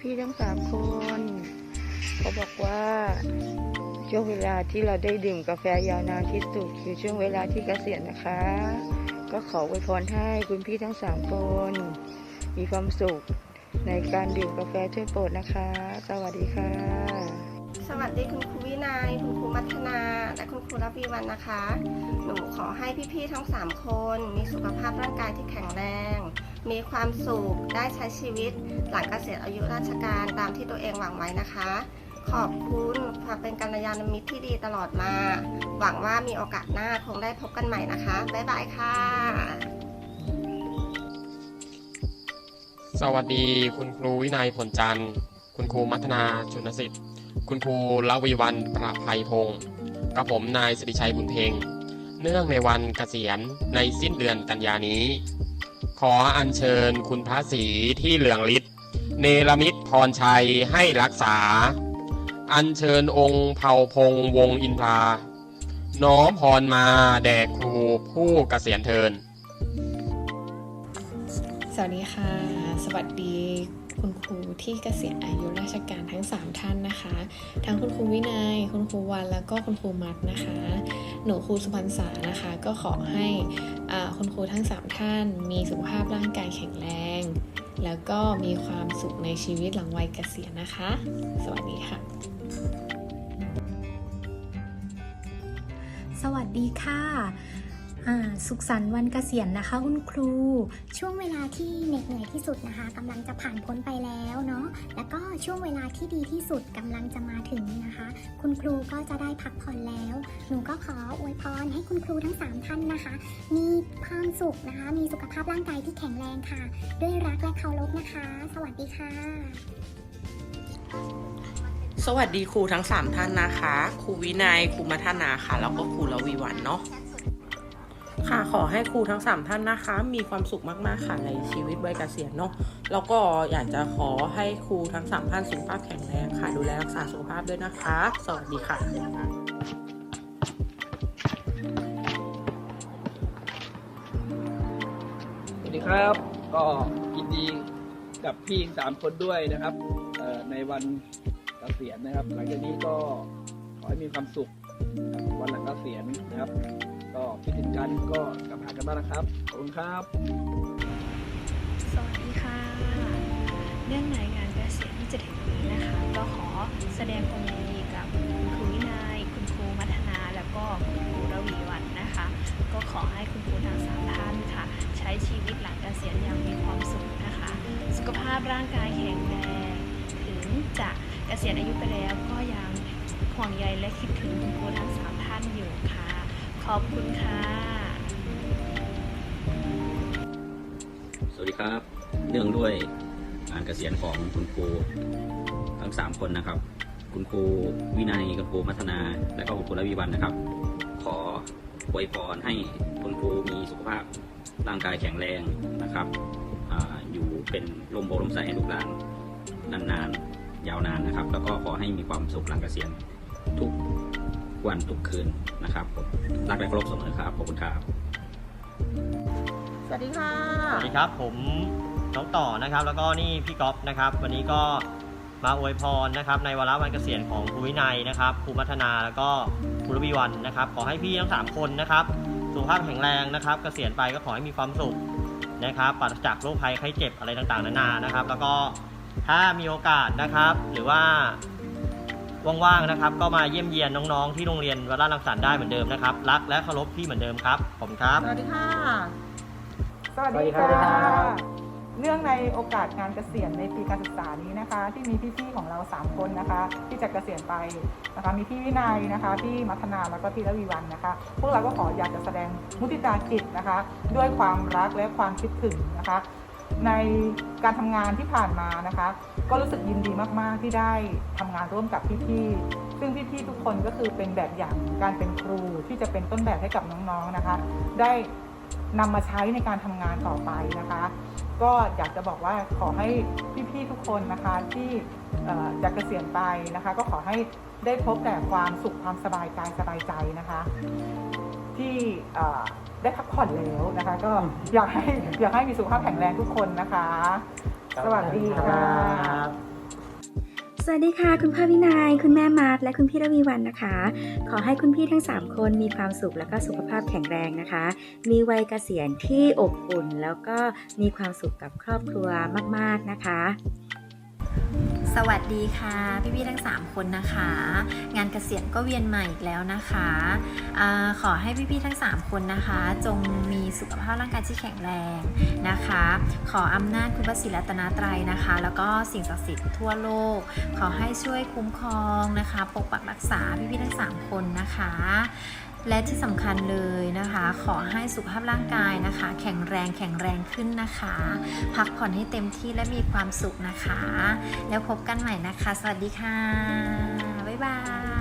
พี่ทั้งสามคนเขาบอกว่าช่วงเวลาที่เราได้ดื่มกาแฟยาวนานที่สุดคือช่วงเวลาที่เกษียณนะคะ ก็ขออวยพรให้คุณพี่ทั้งสามคน มีความสุขในการดื่มกาแฟช่วยโปรดนะคะ สวัสดีค่ะ สวัสดีคุณครูวินัยคุณครูมัทนา และคุณครูรับวีวันนะคะ หนูขอให้พี่ๆทั้ง 3 คน มีสุขภาพร่างกายที่แข็งแรง มีความสุข ได้ใช้ชีวิต หลังเกษียณอายุราชการตามที่ตัวเองหวังไว้นะคะ ขอบคุณความเป็นกัลยาณมิตรที่ดีตลอดมา หวังว่ามีโอกาสหน้าคงได้พบกันใหม่นะคะ บ๊ายบายค่ะสวัสดีคุณครูวินัยผลจันทร์ คุณครูมัทนาชุนสิทธิ์ คุณครูลวีวันประภัยพงศ์กับผมนายสิริชัยบุญเพ็งเนื่องในวันเกษียณในสิ้นเดือนกันยานี้ ขออัญเชิญคุณพระศรีที่เหลืองฤทธิ์เนรมิตรพรชัยให้รักษา อัญเชิญองค์เผ่าพงษ์วงอินทราน้อมพรมาแด่ครูผู้เกษียณเทิน สวัสดีค่ะ สวัสดี คุณครูที่เกษียณอายุราชการทั้ง 3 ท่านนะคะ ทั้งคุณครูวินัย คุณครูวัน แล้วก็คุณครูมัดนะคะ หนูครูสุพรรณษานะคะ ก็ขอให้คุณครูทั้ง 3 ท่าน มีสุขภาพร่างกายแข็งแรง แล้วก็มีความสุขในชีวิตหลังวัยเกษียณนะคะ สวัสดีค่ะ สวัสดีค่ะ สุขสันต์วันเกษียณนะคะ คุณครู ช่วงเวลาที่เหน็ดเหนื่อยที่สุดนะคะกำลังจะผ่านพ้นไปแล้วเนาะแล้วก็ช่วงเวลาที่ดีที่สุดกำลังจะมาถึงนะคะ คุณครูก็จะได้พักผ่อนแล้ว หนูก็ขออวยพรให้คุณครูทั้ง 3 ท่านนะคะ มีความสุขนะคะ มีสุขภาพร่างกายที่แข็งแรงค่ะ ด้วยรักและเคารพนะคะ สวัสดีค่ะ สวัสดีครูทั้ง 3 ท่านนะคะ ครูวินัยครูมัทนาค่ะแล้วก็ครูละวีวันเนาะ ค่ะขอให้ครูทั้ง 3 ท่านนะคะ มีความสุขมากๆค่ะในชีวิตวัยเกษียณเนาะแล้วก็อยากจะขอให้ครูทั้ง 3 ท่านสุขภาพแข็งแรงค่ะ ดูแลรักษาสุขภาพด้วยนะคะ สวัสดีค่ะสวัสดีครับก็ยินดีกับพี่สามคนด้วยนะครับในวันเกษียณนะครับ หลังจากนี้ก็ขอให้มีความสุขวันหลังเกษียณนะครับ ก็คิดถึงกันก็กลับหากันบ้างนะครับ ขอบคุณครับ สวัสดีค่ะเนื่องในงานเกษียณที่จะถึงนี้นะคะ ก็ขอแสดงความยินดีกับคุณครูวินัย คุณครูมัทนา แล้วก็คุณครูระวีวันนะคะ ก็ขอให้คุณครูทั้งสามท่านค่ะ ใช้ชีวิตหลังเกษียณอย่างมีความสุขนะคะ สุขภาพร่างกายแข็งแรงถึงจะเกษียณอายุไปแล้วก็ยังห่วงใยและคิดถึงคุณครูทั้งสาม ขอบคุณค่ะ สวัสดีครับ เนื่องด้วยงานเกษียณของคุณครูทั้ง 3 คนนะครับ คุณครูวินัยคุณครูมัทนา และก็คุณครูระวิวันนะครับ ขออวยพรให้คุณครูมีสุขภาพร่างกายแข็งแรงนะครับออยู่เป็นลมโพลมใสให้ลูกหลานนานๆ ยาวนานนะครับ แล้วก็ขอให้มีความสุขหลังเกษียณทุก วันทุกคืนนะครับผมรักและเคารพเสมอครับขอบคุณครับ สวัสดีค่ะ สวัสดีครับผมน้องต่อนะครับ แล้วก็นี่พี่ก๊อฟนะครับ วันนี้ก็มาอวยพรนะครับ ในวาระวันเกษียณของครูวินัยนะครับครูมัทนาแล้วก็ครูรวีวันนะครับ ขอให้พี่ทั้งสามคนนะครับสุขภาพแข็งแรงนะครับ เกษียณไปก็ขอให้มีความสุขนะครับปราศจากโรคภัยไข้เจ็บอะไรต่างๆนานานะครับ แล้วก็ถ้ามีโอกาสนะครับ หรือว่า ว่างๆนะครับ ก็มาเยี่ยมเยียนน้องๆ ที่โรงเรียนวัดราชรังสรรค์ได้เหมือนเดิมนะครับ รักและเคารพพี่เหมือนเดิมครับผมครับ สวัสดีค่ะ สวัสดีค่ะเนื่องในโอกาสงานเกษียณในปีการศึกษานี้นะคะ ที่มีพี่ๆของเรา 3 คนนะคะ ที่จะเกษียณไปนะคะ มีพี่วินัยนะคะพี่มัทนาแล้วก็พี่ระวีวันนะคะ พวกเราก็ขออยากจะแสดงมุทิตาจิตนะคะ ด้วยความรักและความคิดถึงนะคะ ในการทำงานที่ผ่านมานะคะ ก็รู้สึกยินดีมากๆที่ได้ทำงานร่วมกับพี่ๆซึ่งพี่ๆทุกคนก็คือเป็นแบบอย่างการเป็นครูที่จะเป็นต้นแบบให้กับน้องๆนะคะ ได้นำมาใช้ในการทำงานต่อไปนะคะ ก็อยากจะบอกว่าขอให้พี่ๆทุกคนนะคะที่จะเกษียณไปนะคะ ก็ขอให้ได้พบแต่ความสุขความสบายกายสบายใจนะคะ ที่ ได้พักผ่อนแล้วนะคะ ก็อยากให้อยากให้มีสุขภาพแข็งแรงทุกคนนะคะ สวัสดีค่ะ สวัสดีค่ะ คุณพ่อวินยัย คุณแม่มาร์ทและคุณพี่ระวีวันนะคะ ขอให้คุณพี่ทั้ง 3 คนมีความสุขและก็สุขภาพแข็งแรงนะคะ มีวัยเกษียณที่อบอุ่น แล้วก็มีความสุขกับครอบครัวมาก ๆนะคะ สวัสดีค่ะพี่ๆทั้ง 3 คนนะคะ งานเกษียณก็เวียนม่อีกแล้วนะคะอขอให้พี่ๆทั้ง 3 คนนะคะ จงมีสุขภาพร่างกายที่แข็งแรงนะคะ ขออำนาจคุณพระศรีรัตนตรัยนะคะ แล้วก็สิ่งศักดิ์สิทธิ์ทั่วโลก ขอให้ช่วยคุ้มครองนะคะ ปกปักรักษาพี่ๆทั้ง 3 คนนะคะ และที่สำคัญเลยนะคะ ขอให้สุขภาพร่างกายนะคะ แข็งแรงแข็งแรงขึ้นนะคะ พักผ่อนให้เต็มที่และมีความสุขนะคะ แล้วพบกันใหม่นะคะ สวัสดีค่ะ บ๊ายบาย